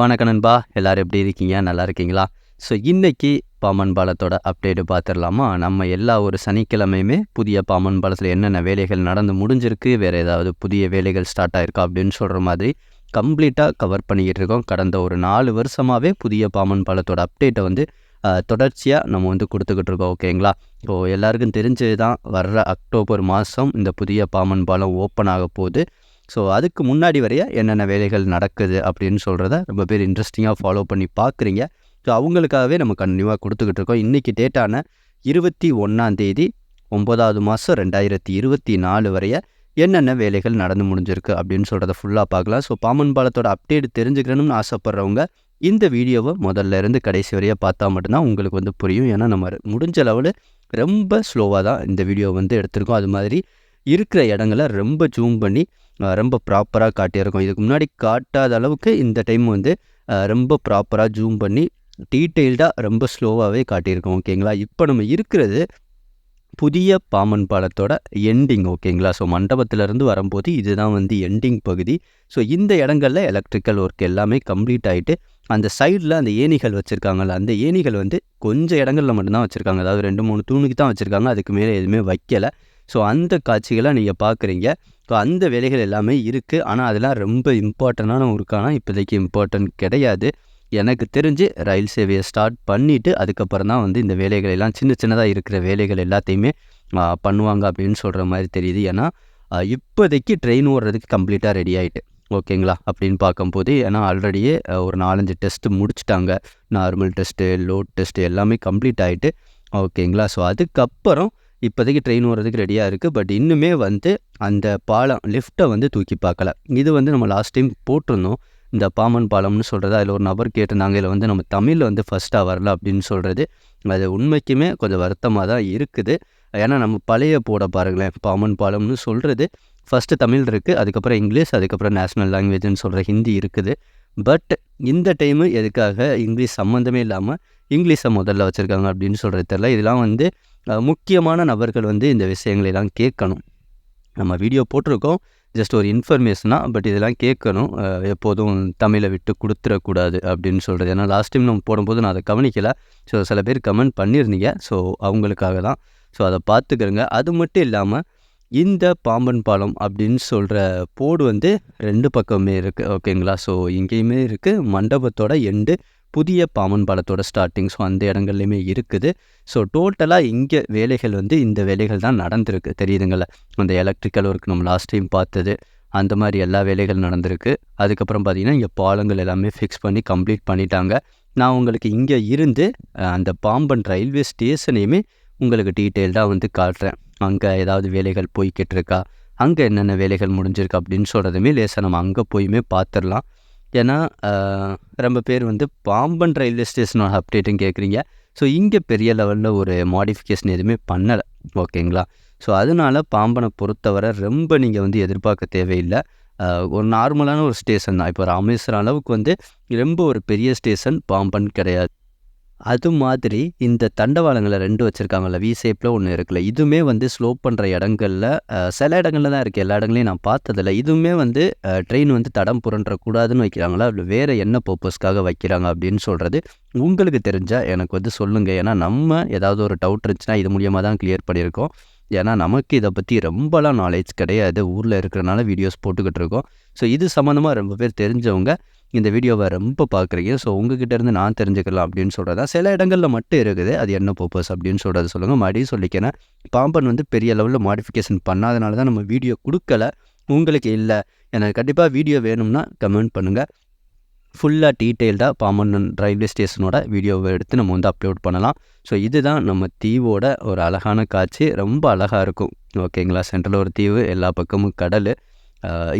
வணக்கம் நண்பா. எல்லோரும் எப்படி இருக்கீங்க? நல்லா இருக்கீங்களா? ஸோ இன்றைக்கி பாமன் பாலத்தோட அப்டேட்டு பார்த்துடலாமா? நம்ம எல்லா ஒரு சனிக்கிழமையுமே புதிய பாமன் பாலத்தில் என்னென்ன வேலைகள் நடந்து முடிஞ்சிருக்கு வேறு ஏதாவது புதிய வேலைகள் ஸ்டார்ட் ஆயிருக்கா அப்படின்னு சொல்கிற மாதிரி கம்ப்ளீட்டாக கவர் பண்ணிக்கிட்டு இருக்கோம். கடந்த ஒரு நாலு வருஷமாகவே புதிய பாமன் பாலத்தோட அப்டேட்டை வந்து தொடர்ச்சியாக நம்ம வந்து கொடுத்துக்கிட்டு இருக்கோம். ஓகேங்களா? ஸோ எல்லாருக்கும் தெரிஞ்சது தான் வர்ற அக்டோபர் மாதம் இந்த புதிய பாமன் பாலம் ஓப்பன் ஆக போகுது. ஸோ அதுக்கு முன்னாடி வரைய என்னென்ன வேலைகள் நடக்குது அப்படின்னு சொல்கிறத ரொம்ப பேர் இன்ட்ரெஸ்டிங்காக ஃபாலோ பண்ணி பார்க்குறீங்க ஸோ அவங்களுக்காகவே நம்ம கண்டினியூவாக கொடுத்துக்கிட்டு இருக்கோம். இன்றைக்கி டேட்டான இருபத்தி ஒன்றாந்தேதி ஒம்பதாவது மாதம் ரெண்டாயிரத்தி இருபத்தி நாலு வரைய என்னென்ன வேலைகள் நடந்து முடிஞ்சிருக்கு அப்படின்னு சொல்கிறத ஃபுல்லாக பார்க்கலாம் ஸோ பாமன் பாலத்தோட அப்டேட் தெரிஞ்சுக்கணும்னு ஆசைப்பட்றவங்க இந்த வீடியோவை முதல்ல இருந்து கடைசி வரையாக பார்த்தா மட்டும்தான் உங்களுக்கு வந்து புரியும். ஏன்னா நம்ம முடிஞ்ச லெவலு ரொம்ப ஸ்லோவாக தான் இந்த வீடியோ வந்து எடுத்திருக்கோம். அது மாதிரி இருக்கிற இடங்களை ரொம்ப ஜூம் பண்ணி ரொம்ப ப்ராப்பராக காட்டியிருக்கோம் இதுக்கு முன்னாடி காட்டாத அளவுக்கு இந்த டைம் வந்து ரொம்ப ப்ராப்பராக ஜூம் பண்ணி டீட்டெயில்டாக ரொம்ப ஸ்லோவாகவே காட்டியிருக்கோம். ஓகேங்களா இப்போ நம்ம இருக்கிறது புதிய பாமன் பாலத்தோட எண்டிங் ஓகேங்களா ஸோ மண்டபத்திலேருந்து வரும்போது இதுதான் வந்து எண்டிங் பகுதி. ஸோ இந்த இடங்களில் எலக்ட்ரிக்கல் ஒர்க் எல்லாமே கம்ப்ளீட் ஆகிட்டு அந்த சைடில் அந்த ஏணிகள் வச்சுருக்காங்கல்ல அந்த ஏணிகள் வந்து கொஞ்சம் இடங்களில் மட்டும்தான் வச்சுருக்காங்க. அதாவது ரெண்டு மூணு தூணுக்கு தான் வச்சுருக்காங்க. அதுக்கு மேலே எதுவுமே வைக்கலை. ஸோ அந்த காட்சிகளை நீங்கள் பார்க்குறீங்க. ஸோ அந்த வேலைகள் எல்லாமே இருக்குது ஆனால் அதெல்லாம் ரொம்ப இம்பார்ட்டண்ட்டான ஒர்க்கானா இப்போதைக்கு இம்பார்ட்டன்ட் கிடையாது. எனக்கு தெரிஞ்சு ரயில் சேவையை ஸ்டார்ட் பண்ணிவிட்டு அதுக்கப்புறம் தான் வந்து இந்த வேலைகள் எல்லாம் சின்ன சின்னதாக இருக்கிற வேலைகள் எல்லாத்தையுமே பண்ணுவாங்க அப்படின்னு சொல்கிற மாதிரி தெரியுது. ஏன்னா இப்போதைக்கு ட்ரெயின் ஓடுறதுக்கு கம்ப்ளீட்டாக ரெடி ஆகிட்டு ஓகேங்களா? அப்படின்னு பார்க்கும்போது ஏன்னா ஆல்ரெடியே ஒரு நாலஞ்சு டெஸ்ட்டு முடிச்சுட்டாங்க. நார்மல் டெஸ்ட்டு லோட் டெஸ்ட்டு எல்லாமே கம்ப்ளீட் ஆகிட்டு ஓகேங்களா? ஸோ அதுக்கப்புறம் இப்போதைக்கு ட்ரெயின் ஓடுறதுக்கு ரெடியாக இருக்குது பட் இன்னுமே வந்து அந்த பாலம் லிஃப்ட்டை வந்து தூக்கி பார்க்கல. இது வந்து நம்ம லாஸ்ட் டைம் போட்டிருந்தோம். இந்த பாமன் பாலம்னு சொல்கிறது அதில் ஒரு நபர் கேட்டிருந்தாங்க. இதில் வந்து நம்ம தமிழில் வந்து ஃபஸ்ட்டாக வரல அப்படின்னு சொல்கிறது அது உண்மைக்குமே கொஞ்சம் வருத்தமாக தான் இருக்குது. ஏன்னா நம்ம பழைய போட பாருங்களேன். பாமன் பாலம்னு சொல்கிறது ஃபஸ்ட்டு தமிழ் இருக்குது அதுக்கப்புறம் இங்கிலீஷ் அதுக்கப்புறம் நேஷ்னல் லாங்குவேஜ்னு சொல்கிற ஹிந்தி இருக்குது. பட் இந்த டைமு எதுக்காக இங்கிலீஷ் சம்மந்தமே இல்லாமல் இங்கிலீஷை முதல்ல வச்சுருக்காங்க அப்படின்னு சொல்கிறது தெரில இதெல்லாம் வந்து முக்கியமான நபர்கள் வந்து இந்த விஷயங்களெல்லாம் கேட்கணும். நம்ம வீடியோ போட்டிருக்கோம். ஜஸ்ட் ஒரு இன்ஃபர்மேஷனாக பட் இதெல்லாம் கேட்கணும். எப்போதும் தமிழை விட்டு கொடுத்துடக்கூடாது அப்படின்னு சொல்கிறது ஏன்னா லாஸ்ட் டைம் நம்ம போடும்போது நான் அதை கவனிக்கலை. ஸோ சில பேர் கமெண்ட் பண்ணியிருந்தீங்க. ஸோ அவங்களுக்காக தான். ஸோ அதை பார்த்துக்கிறங்க. அது மட்டும் இல்லாமல் இந்த பாம்பன் பாலம் அப்படின்னு சொல்கிற போர்டு வந்து ரெண்டு பக்கமே இருக்குது ஓகேங்களா ஸோ இங்கேயுமே இருக்குது மண்டபத்தோட எண்டு புதிய பாமன் பாலத்தோட ஸ்டார்டிங் ஸோ அந்த இடங்கள்லையுமே இருக்குது. ஸோ டோட்டலாக இங்கே வேலைகள் வந்து இந்த வேலைகள் தான் நடந்திருக்கு. தெரியுதுங்கள? அந்த எலக்ட்ரிக்கல் ஒர்க் நம்ம லாஸ்ட் டைம் பார்த்தது அந்த மாதிரி எல்லா வேலைகள் நடந்திருக்கு. அதுக்கப்புறம் பார்த்திங்கன்னா இங்கே பாலங்கள் எல்லாமே ஃபிக்ஸ் பண்ணி கம்ப்ளீட் பண்ணிட்டாங்க. நான் உங்களுக்கு இங்கே இருந்து அந்த பாம்பன் ரயில்வே ஸ்டேஷனையுமே உங்களுக்கு டீட்டெயில்டாக வந்து காட்டுறேன். அங்கே ஏதாவது வேலைகள் போய்கிட்டு இருக்கா? அங்கே என்னென்ன வேலைகள் முடிஞ்சிருக்கு அப்படின்னு சொல்கிறதுமே லேசாக நம்ம அங்கே போயுமே பார்த்துடலாம் ஏன்னா ரொம்ப பேர் வந்து பாம்பன் ரயில்வே ஸ்டேஷனோட அப்டேட்டும் கேட்குறீங்க ஸோ இங்கே பெரிய லெவலில் ஒரு மாடிஃபிகேஷன் எதுவுமே பண்ணலை. ஓகேங்களா? ஸோ அதனால் பாம்பனை பொறுத்தவரை ரொம்ப நீங்கள் வந்து எதிர்பார்க்க தேவையில்லை. ஒரு நார்மலான ஒரு ஸ்டேஷன் தான். இப்போ ராமேஸ்வரம் அளவுக்கு வந்து ரொம்ப ஒரு பெரிய ஸ்டேஷன் பாம்பன் கிடையாது. அது மாதிரி இந்த தண்டவாளங்களை ரெண்டு வச்சுருக்காங்கல்ல வி ஷேப்பில் ஒன்று இருக்குல்ல இதுவுமே வந்து ஸ்லோப் பண்ணுற இடங்களில் சில இடங்களில் தான் இருக்குது எல்லா இடங்களையும் நான் பார்த்ததில்ல. இதுவுமே வந்து ட்ரெயின் வந்து தடம் புரண்டக்கூடாதுன்னு வைக்கிறாங்களா? இல்லை வேறு என்ன பர்பஸ்க்காக வைக்கிறாங்க அப்படின்னு சொல்கிறது உங்களுக்கு தெரிஞ்சால் எனக்கு வந்து சொல்லுங்கள் ஏன்னா நம்ம ஏதாவது ஒரு டவுட் இருந்துச்சுன்னா இது மூலியமாக தான் கிளியர் பண்ணியிருக்கோம். ஏன்னா நமக்கு இதை பற்றி ரொம்பலாம் நாலேஜ் கிடையாது. ஊரில் இருக்கிறனால வீடியோஸ் போட்டுக்கிட்டு இருக்கோம். ஸோ இது சம்மந்தமாக ரொம்ப பேர் தெரிஞ்சவங்க இந்த வீடியோவை ரொம்ப பார்க்குறீங்க. ஸோ உங்ககிட்ட இருந்து நான் தெரிஞ்சுக்கலாம் அப்படின்னு சொல்கிறதா சில இடங்களில் மட்டும் இருக்குது. அது என்ன பர்பஸ் அப்படின்னு சொல்கிறது சொல்லுங்கள் மறுபடியும் சொல்லிக்கிறேன். பாம்பன் வந்து பெரிய லெவலில் மாடிஃபிகேஷன் பண்ணாதனால தான் நம்ம வீடியோ கொடுக்கல. உங்களுக்கு இல்லை. எனக்கு கண்டிப்பாக வீடியோ வேணும்னா கமெண்ட் பண்ணுங்கள் ஃபுல்லாக டீட்டெயில்டாக பாம்பன் ரயில்வே ஸ்டேஷனோட வீடியோவை எடுத்து நம்ம வந்து அப்லோட் பண்ணலாம். ஸோ இதுதான் நம்ம தீவோட ஒரு அழகான காட்சி. ரொம்ப அழகாக இருக்கும். ஓகேங்களா? சென்ட்ரல் ஒரு தீவு எல்லா பக்கமும் கடல்.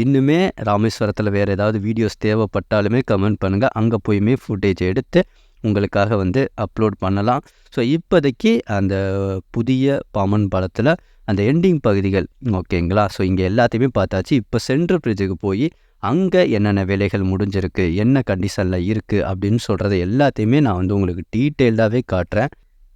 இன்னுமே ராமேஸ்வரத்தில் வேறு ஏதாவது வீடியோஸ் தேவைப்பட்டாலுமே கமெண்ட் பண்ணுங்கள் அங்கே போயுமே ஃபுட்டேஜ் எடுத்து உங்களுக்காக வந்து அப்லோட் பண்ணலாம். ஸோ இப்போதைக்கு அந்த புதிய பாமன் படத்தில் அந்த எண்டிங் பகுதிகள் ஓகேங்களா ஸோ இங்கே எல்லாத்தையுமே பார்த்தாச்சு. இப்போ சென்ட்ரல் பிரிட்ஜுக்கு போய் அங்கே என்னென்ன வேலைகள் முடிஞ்சிருக்கு என்ன கண்டிஷனில் இருக்குது அப்படின்னு சொல்கிறது எல்லாத்தையுமே நான் வந்து உங்களுக்கு டீட்டெயில்டாகவே காட்டுறேன்.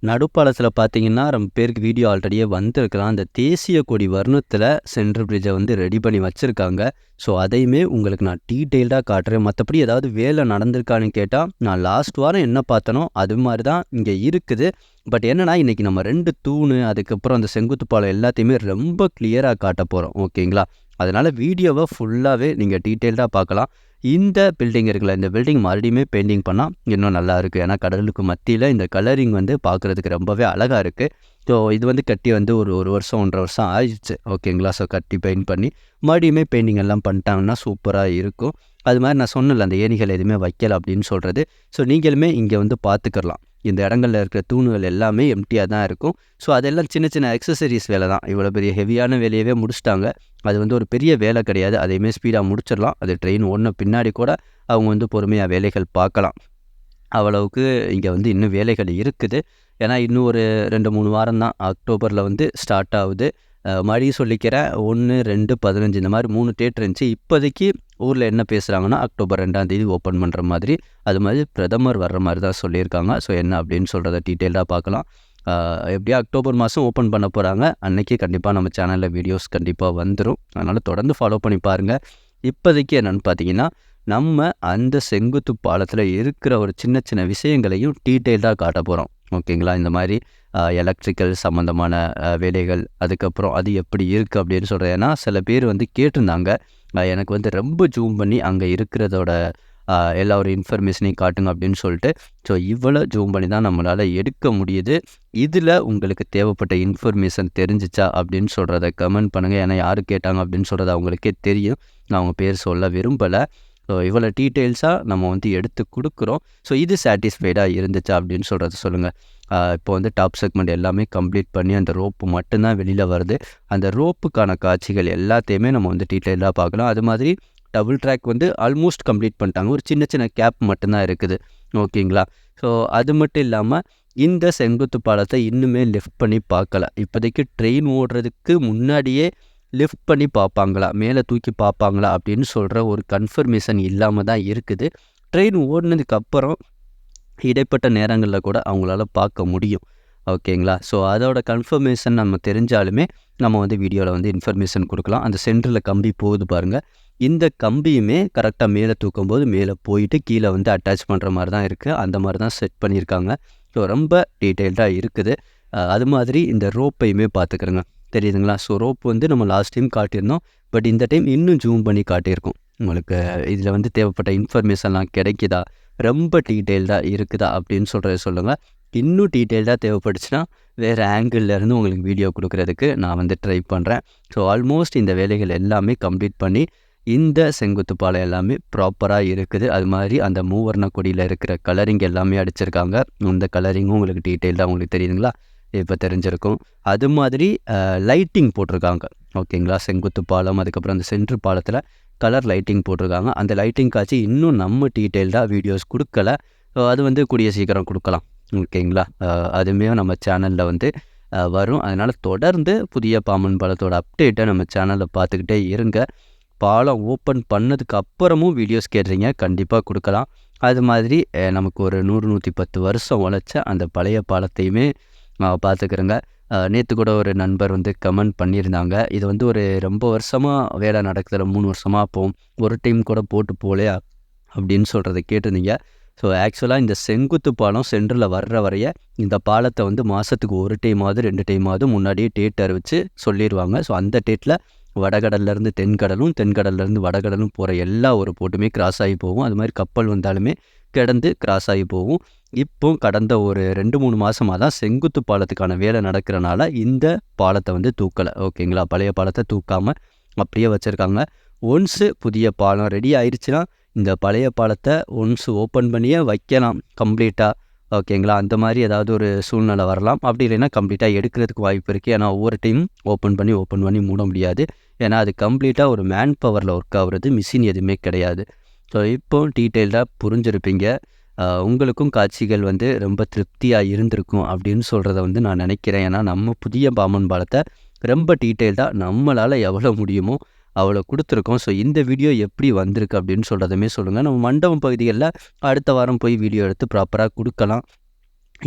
நடுப்பாலத்தில் பார்த்தீங்கன்னா ரொம்ப பேருக்கு வீடியோ ஆல்ரெடியே வந்திருக்கலாம். அந்த தேசிய கொடி வர்ணத்தில் சென்ட்ரல் பிரிட்ஜை வந்து ரெடி பண்ணி வச்சுருக்காங்க. ஸோ அதையுமே உங்களுக்கு நான் டீட்டெயில்டாக காட்டுறேன். மற்றபடி ஏதாவது வேலை நடந்திருக்கான்னு கேட்டால் நான் லாஸ்ட் வாரம் என்ன பார்த்தனோ அது மாதிரி தான் இங்கே இருக்குது. பட் என்னென்னா இன்றைக்கி நம்ம ரெண்டு தூணு அதுக்கப்புறம் அந்த செங்குத்து பாலம் எல்லாத்தையுமே ரொம்ப கிளியராக காட்ட போகிறோம் ஓகேங்களா அதனால் வீடியோவை ஃபுல்லாகவே நீங்கள் டீட்டெயில்டாக பார்க்கலாம். இந்த பில்டிங் இருக்குல்ல இந்த பில்டிங் மறுபடியுமே பெயிண்டிங் பண்ணால் இன்னும் நல்லா இருக்குது ஏன்னா கடலுக்கு மத்தியில் இந்த கலரிங் வந்து பார்க்குறதுக்கு ரொம்பவே அழகாக இருக்குது ஸோ இது வந்து கட்டி வந்து ஒரு ஒரு வருஷம் ஒன்றரை வருஷம் ஆயிடுச்சு. ஓகேங்களா ஸோ கட்டி பெயிண்ட் பண்ணி மறுபடியுமே பெயிண்டிங் எல்லாம் பண்ணிட்டாங்கன்னா சூப்பராக இருக்கும். அது மாதிரி நான் சொன்னல அந்த ஏணிகள் எதுவுமே வைக்கல அப்படின்னு சொல்கிறது ஸோ நீங்களுமே இங்கே வந்து பார்த்துக்கலாம் இந்த இடங்களில் இருக்கிற தூணுகள் எல்லாமே எம்டியாக தான் இருக்கும். ஸோ அதெல்லாம் சின்ன சின்ன எக்ஸசரிஸ் வேலை தான். இவ்வளோ பெரிய ஹெவியான வேலையவே முடிச்சிட்டாங்க. அது வந்து ஒரு பெரிய வேலை கிடையாது. அதையுமே ஸ்பீடாக முடிச்சிடலாம்? அது ட்ரெயின் ஓடின பின்னாடி கூட அவங்க வந்து பொறுமையாக வேலைகள் பார்க்கலாம். அவ்வளவுக்கு இங்கே வந்து இன்னும் வேலைகள் இருக்குது. ஏன்னா இன்னும் ஒரு ரெண்டு மூணு வாரம் தான். அக்டோபரில் வந்து ஸ்டார்ட் ஆகுது. மறுபடியும் சொல்லிக்கிறேன் ஒன்று ரெண்டு பதினஞ்சு இந்த மாதிரி மூணு டேட் இருந்துச்சு. இப்போதைக்கு ஊரில் என்ன பேசுகிறாங்கன்னா அக்டோபர் ரெண்டாம் தேதி ஓப்பன் பண்ணுற மாதிரி. அது மாதிரி பிரதமர் வர்ற மாதிரி தான் சொல்லியிருக்காங்க. ஸோ என்ன அப்படின்னு சொல்கிறத டீட்டெயிலாக பார்க்கலாம். எப்படியா அக்டோபர் மாதம் ஓப்பன் பண்ண போகிறாங்க அன்றைக்கி கண்டிப்பாக நம்ம சேனலில் வீடியோஸ் கண்டிப்பாக வந்துடும் அதனால் தொடர்ந்து ஃபாலோ பண்ணி பாருங்கள் இப்போதைக்கு என்னென்னு பார்த்தீங்கன்னா நம்ம அந்த செங்குத்து பாலத்தில் இருக்கிற ஒரு சின்ன சின்ன விஷயங்களையும் டீட்டெயில்டாக காட்ட போகிறோம் ஓகேங்களா? இந்த மாதிரி எலக்ட்ரிக்கல் சம்மந்தமான வேலைகள் அதுக்கப்புறம் அது எப்படி இருக்குது அப்படின்னு சொல்கிறேன் ஏன்னா சில பேர் வந்து கேட்டிருந்தாங்க எனக்கு வந்து ரொம்ப ஜூம் பண்ணி அங்கே இருக்கிறதோட எல்லா ஒரு இன்ஃபர்மேஷனையும் காட்டுங்க அப்படின்னு சொல்லிட்டு. ஸோ இவ்வளோ ஜூம் பண்ணி தான் நம்மளால் எடுக்க முடியுது. இதில் உங்களுக்கு தேவைப்பட்ட இன்ஃபர்மேஷன் தெரிஞ்சிச்சா அப்படின்னு சொல்கிறத கமெண்ட் பண்ணுங்கள் ஏன்னா யார் கேட்டாங்க அப்படின்னு சொல்கிறது அவங்களுக்கே தெரியும். நான் அவங்க பேர் சொல்ல விரும்பலை. ஸோ இவ்வளோ டீட்டெயில்ஸாக நம்ம வந்து எடுத்து கொடுக்குறோம். ஸோ இது சாட்டிஸ்ஃபைடாக இருந்துச்சு அப்படின்னு சொல்கிறத சொல்லுங்கள் இப்போ வந்து டாப் செக்மெண்ட் எல்லாமே கம்ப்ளீட் பண்ணி அந்த ரோப்பு மட்டும்தான் வெளியில் வருது. அந்த ரோப்புக்கான காட்சிகள் எல்லாத்தையுமே நம்ம வந்து டீட்டெயிலாக பார்க்கலாம். அது மாதிரி டபுள் ட்ராக் வந்து ஆல்மோஸ்ட் கம்ப்ளீட் பண்ணிட்டாங்க. ஒரு சின்ன சின்ன கேப் மட்டும்தான் இருக்குது. ஓகேங்களா? ஸோ அது மட்டும் இல்லாமல் இந்த செங்குத்து பாலத்தை இன்னுமே லிஃப்ட் பண்ணி பார்க்கல. இப்போதைக்கு ட்ரெயின் ஓடுறதுக்கு முன்னாடியே லிஃப்ட் பண்ணி பார்ப்பாங்களா மேலே தூக்கி பார்ப்பாங்களா அப்படின்னு சொல்கிற ஒரு கன்ஃபர்மேஷன் இல்லாமல் தான் இருக்குது. ட்ரெயின் ஓடினதுக்கப்புறம் இடைப்பட்ட நேரங்களில் கூட அவங்களால பார்க்க முடியும். ஓகேங்களா ஸோ அதோட கன்ஃபர்மேஷன் நம்ம தெரிஞ்சாலுமே நம்ம வந்து வீடியோவில் வந்து இன்ஃபர்மேஷன் கொடுக்கலாம். அந்த சென்டரில் கம்பி போகுது பாருங்கள் இந்த கம்பியுமே கரெக்டாக மேலே தூக்கும்போது மேலே போயிட்டு கீழே வந்து அட்டாச் பண்ணுற மாதிரி தான் இருக்குது அந்த மாதிரி தான் செட் பண்ணியிருக்காங்க. ஸோ ரொம்ப டீட்டெயில்டாக இருக்குது. அது மாதிரி இந்த ரோப்பையுமே பார்த்துக்கிறேங்க. தெரியுதுங்களா? ஸோ ரோப் வந்து நம்ம லாஸ்ட் டைம் காட்டியிருந்தோம். பட் இந்த டைம் இன்னும் ஜூம் பண்ணி காட்டியிருக்கோம். உங்களுக்கு இதில் வந்து தேவைப்பட்ட இன்ஃபர்மேஷன்லாம் கிடைக்குதா? ரொம்ப டீட்டெயில்டாக இருக்குதா? அப்படின்னு சொல்கிறத சொல்லுங்கள் இன்னும் டீட்டெயில்டாக தேவைப்பட்டுச்சுன்னா வேறு ஆங்கிள்லேருந்து உங்களுக்கு வீடியோ கொடுக்குறதுக்கு நான் வந்து ட்ரை பண்ணுறேன் ஸோ ஆல்மோஸ்ட் இந்த வேலைகள் எல்லாமே கம்ப்ளீட் பண்ணி இந்த செங்குத்து பாலம் எல்லாமே ப்ராப்பராக இருக்குது. அது மாதிரி அந்த மூவர்ண கொடியில் இருக்கிற கலரிங் எல்லாமே அடிச்சிருக்காங்க. இந்த கலரிங்கும் உங்களுக்கு டீட்டெயில்டாக உங்களுக்கு தெரியுதுங்களா? இப்போ தெரிஞ்சிருக்கும். அது மாதிரி லைட்டிங் போட்டிருக்காங்க. ஓகேங்களா செங்குத்து பாலம் அதுக்கப்புறம் அந்த சென்ட்ரு பாலத்தில் கலர் லைட்டிங் போட்டிருக்காங்க. அந்த லைட்டிங் காட்சி இன்னும் நம்ம டீட்டெயில்டாக வீடியோஸ் கொடுக்கல. அது வந்து கூடிய சீக்கிரம் கொடுக்கலாம். ஓகேங்களா அதுவுமே நம்ம சேனலில் வந்து வரும். அதனால் தொடர்ந்து புதிய பாம்பன் பாலத்தோட அப்டேட்டை நம்ம சேனலில் பார்த்துக்கிட்டே இருங்க. பாலம் ஓப்பன் பண்ணதுக்கு அப்புறமும் வீடியோஸ் கேட்டுறீங்க கண்டிப்பாக கொடுக்கலாம். அது மாதிரி நமக்கு ஒரு நூறு நூற்றி பத்து வருஷம் உழைச்ச அந்த பழைய பாலத்தையுமே பார்த்துக்கிறேங்க. நேற்று கூட ஒரு நண்பர் வந்து கமெண்ட் பண்ணியிருந்தாங்க. இது வந்து ஒரு ரொம்ப வருஷமாக வேலை நடக்குதுல மூணு வருஷமாக போகும் ஒரு டைம் கூட போட்டு போகலையா? அப்படின்னு சொல்கிறத கேட்டிருந்தீங்க. ஸோ ஆக்சுவலாக இந்த செங்குத்து பாலம் சென்டரில் வர்ற வரைய இந்த பாலத்தை வந்து மாதத்துக்கு ஒரு டைமாவது ரெண்டு டைமாவது முன்னாடியே டேட் அறிவித்து சொல்லிடுவாங்க ஸோ அந்த டேட்டில் வடகடல்லேருந்து தென்கடலும் தென்கடல்லேருந்து வடகடலும் போகிற எல்லா ஒரு போட்டுமே கிராஸ் ஆகி போகும். அது மாதிரி கப்பல் வந்தாலுமே கிடந்து கிராஸ் ஆகி போகும். இப்போ கடந்த ஒரு ரெண்டு மூணு மாதமாக தான் செங்குத்து பாலத்துக்கான வேலை நடக்கிறனால இந்த பாலத்தை வந்து தூக்கலை. ஓகேங்களா? பழைய பாலத்தை தூக்காமல் அப்படியே வச்சுருக்காங்க. ஒன்ஸு புதிய பாலம் ரெடி ஆயிடுச்சுன்னா இந்த பழைய பாலத்தை ஒன்ஸு ஓப்பன் பண்ணியே வைக்கலாம். கம்ப்ளீட்டாக ஓகேங்களா? அந்த மாதிரி ஏதாவது ஒரு சூழ்நிலை வரலாம். அப்படி இல்லைன்னா கம்ப்ளீட்டாக எடுக்கிறதுக்கு வாய்ப்பு இருக்குது ஏன்னா ஒவ்வொரு டைம் ஓப்பன் பண்ணி ஓப்பன் பண்ணி மூட முடியாது. ஏன்னா அது கம்ப்ளீட்டாக ஒரு மேன் பவரில் ஒர்க் ஆகுறது மிஷின் எதுவுமே கிடையாது. ஸோ இப்போ டீட்டெயில்டாக புரிஞ்சிருப்பீங்க. உங்களுக்கும் காட்சிகள் வந்து ரொம்ப திருப்தியாக இருந்திருக்கும் அப்படின்னு சொல்கிறத வந்து நான் நினைக்கிறேன். ஏன்னா நம்ம புதிய பாமன் பாலத்தை ரொம்ப டீட்டெயில்டாக நம்மளால் எவ்வளோ முடியுமோ அவ்வளோ கொடுத்துருக்கோம். ஸோ இந்த வீடியோ எப்படி வந்திருக்கு அப்படின்னு சொல்கிறதுமே சொல்லுங்கள் நம்ம மண்டபம் பகுதிகளில் அடுத்த வாரம் போய் வீடியோ எடுத்து ப்ராப்பராக கொடுக்கலாம்.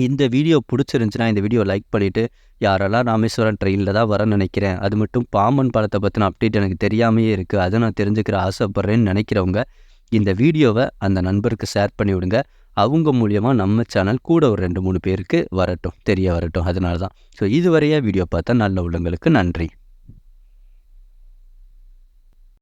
இந்த வீடியோ பிடிச்சிருந்துச்சுன்னா இந்த வீடியோ லைக் பண்ணிவிட்டு யாரெல்லாம் ராமேஸ்வரம் ட்ரெயினில் தான் வர நினைக்கிறேன் அது மட்டும் பாம்பன் பாலத்தை பற்றின அப்டேட் எனக்கு தெரியாமையே இருக்குது அதை நான் தெரிஞ்சுக்கிற ஆசைப்பட்றேன்னு நினைக்கிறவங்க இந்த வீடியோவை அந்த நண்பருக்கு ஷேர் பண்ணி விடுங்க அவங்க மூலியமாக நம்ம சேனல் கூட ஒரு ரெண்டு மூணு பேருக்கு வரட்டும் தெரிய வரட்டும். அதனால தான் ஸோ இதுவரையே வீடியோ பார்த்தா நல்ல உள்ளங்களுக்கு நன்றி.